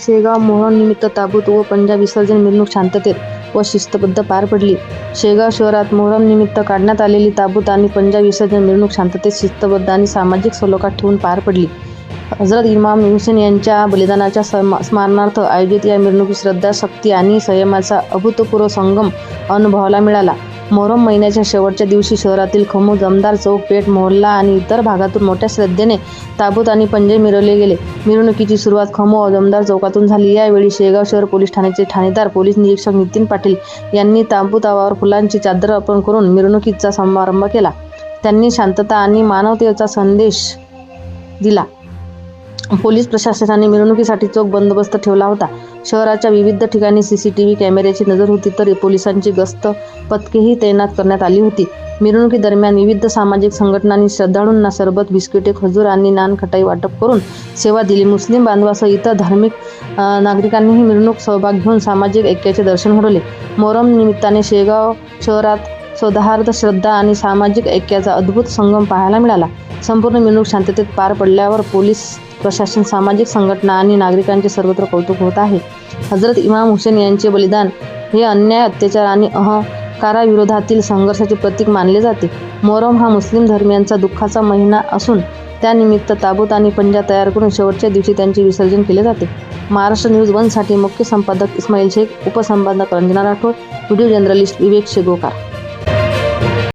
शेगाव मोहरम निमित्त ताबूत व पंजा विसर्जन मिरवणूक शांततेत व शिस्तबद्ध पार पडली. शेगाव शहरात मोहरम निमित्त काढण्यात आलेली ताबूत आणि पंजाब विसर्जन मिरवणूक शांततेत शिस्तबद्ध आणि सामाजिक सलोखा ठेवून पार पडली. हजरत इमाम हुसेन यांच्या बलिदानाच्या स्मरणार्थ आयोजित या मिरवणुकीत श्रद्धा शक्ती आणि संयमाचा अभूतपूर्व संगम अनुभवाला मिळाला. मोहरम महिन्याच्या शेवटच्या दिवशी शहरातील खमू जमदार चौक पेठ मोहल्ला आणि इतर भागातून मोठ्या श्रद्धेने ताबूत आणि पंजे मिरवले गेले. मिरवणुकीची सुरुवात खमू जमदार चौकातून झाली. यावेळी शेगाव शहर पोलीस ठाण्याचे ठाणेदार पोलीस निरीक्षक नितीन पाटील यांनी ताबुतावर फुलांची चादर अर्पण करून मिरवणुकीचा समारंभ केला. त्यांनी शांतता आणि मानवतेचा संदेश दिला. पोलीस प्रशासनाने मिरवणुकीसाठी चोख बंदोबस्त ठेवला होता. शहराच्या विविध ठिकाणी सीसीटीव्ही कॅमेऱ्याची नजर होती तर पोलिसांची गस्त पथकेही तैनात करण्यात आली होती. मिरवणुकीदरम्यान विविध सामाजिक संघटनांनी श्रद्धाळूंना सरबत बिस्किटे खजूर आणि नानखटाई वाटप करून सेवा दिली. मुस्लिम बांधवासह इतर धार्मिक नागरिकांनीही मिरवणूक सहभाग घेऊन सामाजिक ऐक्याचे दर्शन घडवले. मोहरम निमित्ताने शेगाव शहरात सौहार्द श्रद्धा आणि सामाजिक ऐक्याचा अद्भुत संगम पाहायला मिळाला. संपूर्ण मिरवणूक शांततेत पार पडल्यावर पोलीस प्रशासन सामाजिक संघटना आणि नागरिकांचे सर्वत्र कौतुक होत आहे. हजरत इमाम हुसेन यांचे बलिदान हे अन्याय अत्याचार आणि अहंकाराविरोधातील संघर्षाचे प्रतीक मानले जाते. मोहरम हा मुस्लिम धर्मियांचा दुःखाचा महिना असून त्यानिमित्त ताबूत आणि पंजा तयार करून शेवटच्या दिवशी त्यांचे विसर्जन केले जाते. महाराष्ट्र न्यूज वनसाठी मुख्य संपादक इस्माईल शेख उपसंपादक रंजना राठोड व्हिडिओ जर्नलिस्ट विवेक शेगोकार.